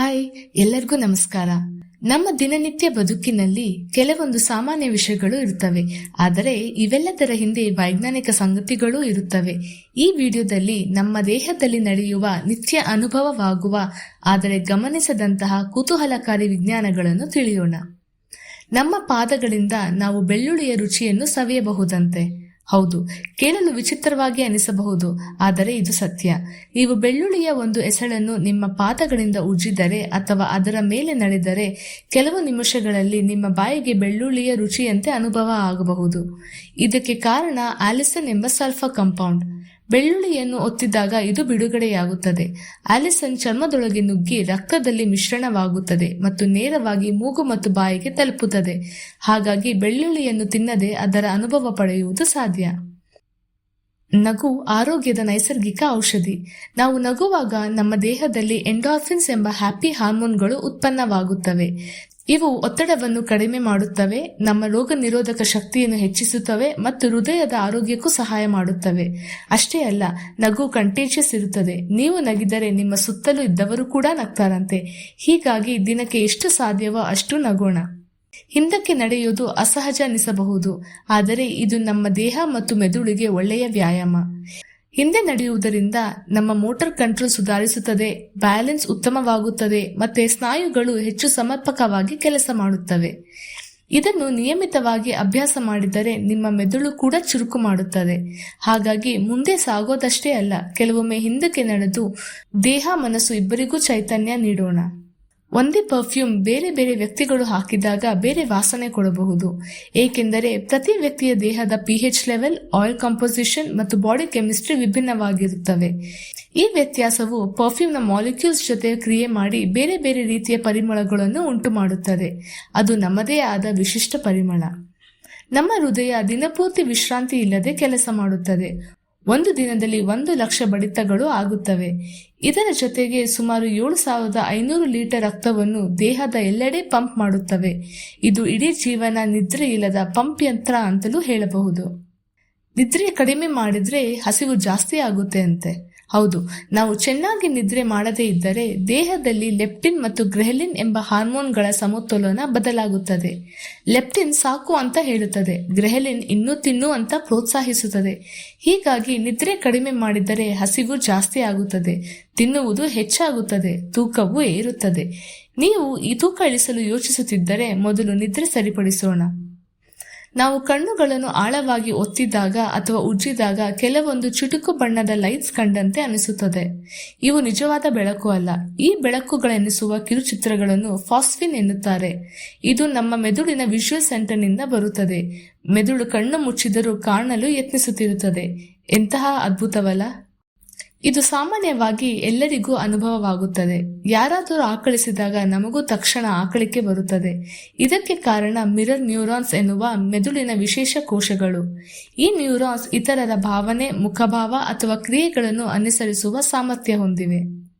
Hi, ಎಲ್ಲರಿಗೂ ನಮಸ್ಕಾರ. ನಮ್ಮ ದಿನನಿತ್ಯ ಬದುಕಿನಲ್ಲಿ ಕೆಲವೊಂದು ಸಾಮಾನ್ಯ ವಿಷಯಗಳು ಇರುತ್ತವೆ. ಆದರೆ ಇವೆಲ್ಲದರ ಹಿಂದೆ ವೈಜ್ಞಾನಿಕ ಸಂಗತಿಗಳೂ ಇರುತ್ತವೆ. ಈ ವಿಡಿಯೋದಲ್ಲಿ ನಮ್ಮ ದೇಹದಲ್ಲಿ ನಡೆಯುವ ನಿತ್ಯ ಅನುಭವವಾಗುವ, ಆದರೆ ಗಮನಿಸದಂತಹ ಕುತೂಹಲಕಾರಿ ವಿಜ್ಞಾನಗಳನ್ನು ತಿಳಿಯೋಣ. ನಮ್ಮ ಪಾದಗಳಿಂದ ನಾವು ಬೆಳ್ಳುಳ್ಳಿಯ ರುಚಿಯನ್ನು ಸವಿಯಬಹುದಂತೆ. ಹೌದು, ಕೇಳಲು ವಿಚಿತ್ರವಾಗಿ ಅನಿಸಬಹುದು, ಆದರೆ ಇದು ಸತ್ಯ. ನೀವು ಬೆಳ್ಳುಳ್ಳಿಯ ಒಂದು ಎಸಳನ್ನು ನಿಮ್ಮ ಪಾದಗಳಿಂದ ಉಜ್ಜಿದರೆ ಅಥವಾ ಅದರ ಮೇಲೆ ನಡೆದರೆ ಕೆಲವು ನಿಮಿಷಗಳಲ್ಲಿ ನಿಮ್ಮ ಬಾಯಿಗೆ ಬೆಳ್ಳುಳ್ಳಿಯ ರುಚಿಯಂತೆ ಅನುಭವ ಆಗಬಹುದು. ಇದಕ್ಕೆ ಕಾರಣ ಆಲಿಸನ್ ಎಂಬ ಸಲ್ಫರ್ ಕಾಂಪೌಂಡ್. ಬೆಳ್ಳುಳ್ಳಿಯನ್ನು ಒತ್ತಿದಾಗ ಇದು ಬಿಡುಗಡೆಯಾಗುತ್ತದೆ. ಆಲಿಸನ್ ಚರ್ಮದೊಳಗೆ ನುಗ್ಗಿ ರಕ್ತದಲ್ಲಿ ಮಿಶ್ರಣವಾಗುತ್ತದೆ ಮತ್ತು ನೇರವಾಗಿ ಮೂಗು ಮತ್ತು ಬಾಯಿಗೆ ತಲುಪುತ್ತದೆ. ಹಾಗಾಗಿ ಬೆಳ್ಳುಳ್ಳಿಯನ್ನು ತಿನ್ನದೆ ಅದರ ಅನುಭವ ಪಡೆಯುವುದು ಸಾಧ್ಯ. ನಗು ಆರೋಗ್ಯದ ನೈಸರ್ಗಿಕ ಔಷಧಿ. ನಾವು ನಗುವಾಗ ನಮ್ಮ ದೇಹದಲ್ಲಿ ಎಂಡಾರ್ಫಿನ್ಸ್ ಎಂಬ ಹ್ಯಾಪಿ ಹಾರ್ಮೋನ್ಗಳು ಉತ್ಪನ್ನವಾಗುತ್ತವೆ. ಇವು ಒತ್ತಡವನ್ನು ಕಡಿಮೆ ಮಾಡುತ್ತವೆ, ನಮ್ಮ ರೋಗ ನಿರೋಧಕ ಶಕ್ತಿಯನ್ನು ಹೆಚ್ಚಿಸುತ್ತವೆ ಮತ್ತು ಹೃದಯದ ಆರೋಗ್ಯಕ್ಕೂ ಸಹಾಯ ಮಾಡುತ್ತವೆ. ಅಷ್ಟೇ ಅಲ್ಲ, ನಗು ಕಂಟೇಜಿಯಸ್ ಇರುತ್ತದೆ. ನೀವು ನಗಿದರೆ ನಿಮ್ಮ ಸುತ್ತಲೂ ಇದ್ದವರು ಕೂಡ ನಗ್ತಾರಂತೆ. ಹೀಗಾಗಿ ದಿನಕ್ಕೆ ಎಷ್ಟು ಸಾಧ್ಯವೋ ಅಷ್ಟು ನಗೋಣ. ಹಿಂದಕ್ಕೆ ನಡೆಯುವುದು ಅಸಹಜ ಅನಿಸಬಹುದು, ಆದರೆ ಇದು ನಮ್ಮ ದೇಹ ಮತ್ತು ಮೆದುಳಿಗೆ ಒಳ್ಳೆಯ ವ್ಯಾಯಾಮ. ಹಿಂದೆ ನಡೆಯುವುದರಿಂದ ನಮ್ಮ ಮೋಟಾರ್ ಕಂಟ್ರೋಲ್ ಸುಧಾರಿಸುತ್ತದೆ, ಬ್ಯಾಲೆನ್ಸ್ ಉತ್ತಮವಾಗುತ್ತದೆ, ಮತ್ತೆ ಸ್ನಾಯುಗಳು ಹೆಚ್ಚು ಸಮರ್ಪಕವಾಗಿ ಕೆಲಸ ಮಾಡುತ್ತವೆ. ಇದನ್ನು ನಿಯಮಿತವಾಗಿ ಅಭ್ಯಾಸ ಮಾಡಿದರೆ ನಿಮ್ಮ ಮೆದುಳು ಕೂಡ ಚುರುಕು ಮಾಡುತ್ತದೆ. ಹಾಗಾಗಿ ಮುಂದೆ ಸಾಗೋದಷ್ಟೇ ಅಲ್ಲ, ಕೆಲವೊಮ್ಮೆ ಹಿಂದಕ್ಕೆ ನಡೆದು ದೇಹ, ಮನಸ್ಸು ಇಬ್ಬರಿಗೂ ಚೈತನ್ಯ ನೀಡೋಣ. ಒಂದೇ ಪರ್ಫ್ಯೂಮ್ ಬೇರೆ ಬೇರೆ ವ್ಯಕ್ತಿಗಳು ಹಾಕಿದಾಗ ಬೇರೆ ವಾಸನೆ ಕೊಡಬಹುದು. ಏಕೆಂದರೆ ಪ್ರತಿ ವ್ಯಕ್ತಿಯ ದೇಹದ ಪಿಹೆಚ್ ಲೆವೆಲ್ ಆಯಿಲ್ ಕಂಪೋಸಿಷನ್ ಮತ್ತು ಬಾಡಿ ಕೆಮಿಸ್ಟ್ರಿ ವಿಭಿನ್ನವಾಗಿರುತ್ತವೆ. ಈ ವ್ಯತ್ಯಾಸವು ಪರ್ಫ್ಯೂಮ್ನ ಮಾಲಿಕ್ಯೂಲ್ಸ್ ಜೊತೆ ಕ್ರಿಯೆ ಮಾಡಿ ಬೇರೆ ಬೇರೆ ರೀತಿಯ ಪರಿಮಳಗಳನ್ನು ಉಂಟು ಮಾಡುತ್ತದೆ ಅದು ನಮ್ಮದೇ ಆದ ವಿಶಿಷ್ಟ ಪರಿಮಳ. ನಮ್ಮ ಹೃದಯ ದಿನಪೂರ್ತಿ ವಿಶ್ರಾಂತಿ ಇಲ್ಲದೆ ಕೆಲಸ ಮಾಡುತ್ತದೆ. ಒಂದು ದಿನದಲ್ಲಿ ಒಂದು ಲಕ್ಷ ಬಡಿತಗಳು ಆಗುತ್ತವೆ. ಇದರ ಜೊತೆಗೆ ಸುಮಾರು ಏಳು ಸಾವಿರದ ಐನೂರು ಲೀಟರ್ ರಕ್ತವನ್ನು ದೇಹದ ಎಲ್ಲೆಡೆ ಪಂಪ್ ಮಾಡುತ್ತವೆ. ಇದು ಇಡೀ ಜೀವನ ನಿದ್ರೆ ಇಲ್ಲದ ಪಂಪ್ ಯಂತ್ರ ಅಂತಲೂ ಹೇಳಬಹುದು. ನಿದ್ರೆ ಕಡಿಮೆ ಮಾಡಿದ್ರೆ ಹಸಿವು ಜಾಸ್ತಿ ಆಗುತ್ತೆ ಅಂತೆ. ಹೌದು. ನಾವು ಚೆನ್ನಾಗಿ ನಿದ್ರೆ ಮಾಡದೇ ಇದ್ದರೆ ದೇಹದಲ್ಲಿ ಲೆಪ್ಟಿನ್ ಮತ್ತು ಗ್ರೆಹಲಿನ್ ಎಂಬ ಹಾರ್ಮೋನ್ಗಳ ಸಮತೋಲನ ಬದಲಾಗುತ್ತದೆ. ಲೆಪ್ಟಿನ್ ಸಾಕು ಅಂತ ಹೇಳುತ್ತದೆ ಗ್ರೆಹಲಿನ್ ಇನ್ನೂ ತಿನ್ನು ಅಂತ ಪ್ರೋತ್ಸಾಹಿಸುತ್ತದೆ. ಹೀಗಾಗಿ ನಿದ್ರೆ ಕಡಿಮೆ ಮಾಡಿದರೆ ಹಸಿವು ಜಾಸ್ತಿ ಆಗುತ್ತದೆ, ತಿನ್ನುವುದು ಹೆಚ್ಚಾಗುತ್ತದೆ, ತೂಕವು ಏರುತ್ತದೆ. ನೀವು ಈ ತೂಕ ಇಳಿಸಲು ಯೋಚಿಸುತ್ತಿದ್ದರೆ ಮೊದಲು ನಿದ್ರೆ ಸರಿಪಡಿಸೋಣ. ನಾವು ಕಣ್ಣುಗಳನ್ನು ಆಳವಾಗಿ ಒತ್ತಿದಾಗ ಅಥವಾ ಉಜ್ಜಿದಾಗ ಕೆಲವೊಂದು ಚುಟುಕು ಬಣ್ಣದ ಲೈಟ್ಸ್ ಕಂಡಂತೆ ಅನಿಸುತ್ತದೆ. ಇವು ನಿಜವಾದ ಬೆಳಕು ಅಲ್ಲ. ಈ ಬೆಳಕುಗಳೆನಿಸುವ ಕಿರುಚಿತ್ರಗಳನ್ನು ಫಾಸ್ಫಿನ್ ಎನ್ನುತ್ತಾರೆ. ಇದು ನಮ್ಮ ಮೆದುಳಿನ ವಿಷುವಲ್ ಸೆಂಟರ್ನಿಂದ ಬರುತ್ತದೆ. ಮೆದುಳು ಕಣ್ಣು ಮುಚ್ಚಿದರೂ ಕಾಣಲು ಯತ್ನಿಸುತ್ತಿರುತ್ತದೆ. ಎಂತಹ ಅದ್ಭುತವಲ್ಲ. ಇದು ಸಾಮಾನ್ಯವಾಗಿ ಎಲ್ಲರಿಗೂ ಅನುಭವವಾಗುತ್ತದೆ. ಯಾರಾದರೂ ಆಕಳಿಸಿದಾಗ ನಮಗೂ ತಕ್ಷಣ ಆಕಳಿಕೆ ಬರುತ್ತದೆ. ಇದಕ್ಕೆ ಕಾರಣ ಮಿರರ್ ನ್ಯೂರಾನ್ಸ್ ಎನ್ನುವ ಮೆದುಳಿನ ವಿಶೇಷ ಕೋಶಗಳು. ಈ ನ್ಯೂರಾನ್ಸ್ ಇತರರ ಭಾವನೆ, ಮುಖಭಾವ ಅಥವಾ ಕ್ರಿಯೆಗಳನ್ನು ಅನುಸರಿಸುವ ಸಾಮರ್ಥ್ಯ ಹೊಂದಿವೆ.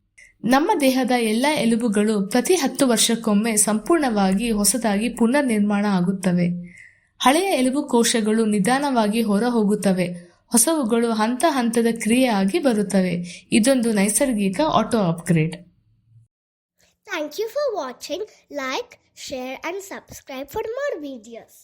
ನಮ್ಮ ದೇಹದ ಎಲ್ಲ ಎಲುಬುಗಳು ಪ್ರತಿ ಹತ್ತು ವರ್ಷಕ್ಕೊಮ್ಮೆ ಸಂಪೂರ್ಣವಾಗಿ ಹೊಸದಾಗಿ ಪುನರ್ ನಿರ್ಮಾಣ ಆಗುತ್ತವೆ. ಹಳೆಯ ಎಲುಬು ಕೋಶಗಳು ನಿಧಾನವಾಗಿ ಹೊರ ಹೋಗುತ್ತವೆ ಹೊಸವುಗಳು ಹಂತ ಹಂತದ ಕ್ರಿಯೆಯಾಗಿ ಬರುತ್ತವೆ. ಇದೊಂದು ನೈಸರ್ಗಿಕ auto upgrade thank you for watching like share and subscribe for more videos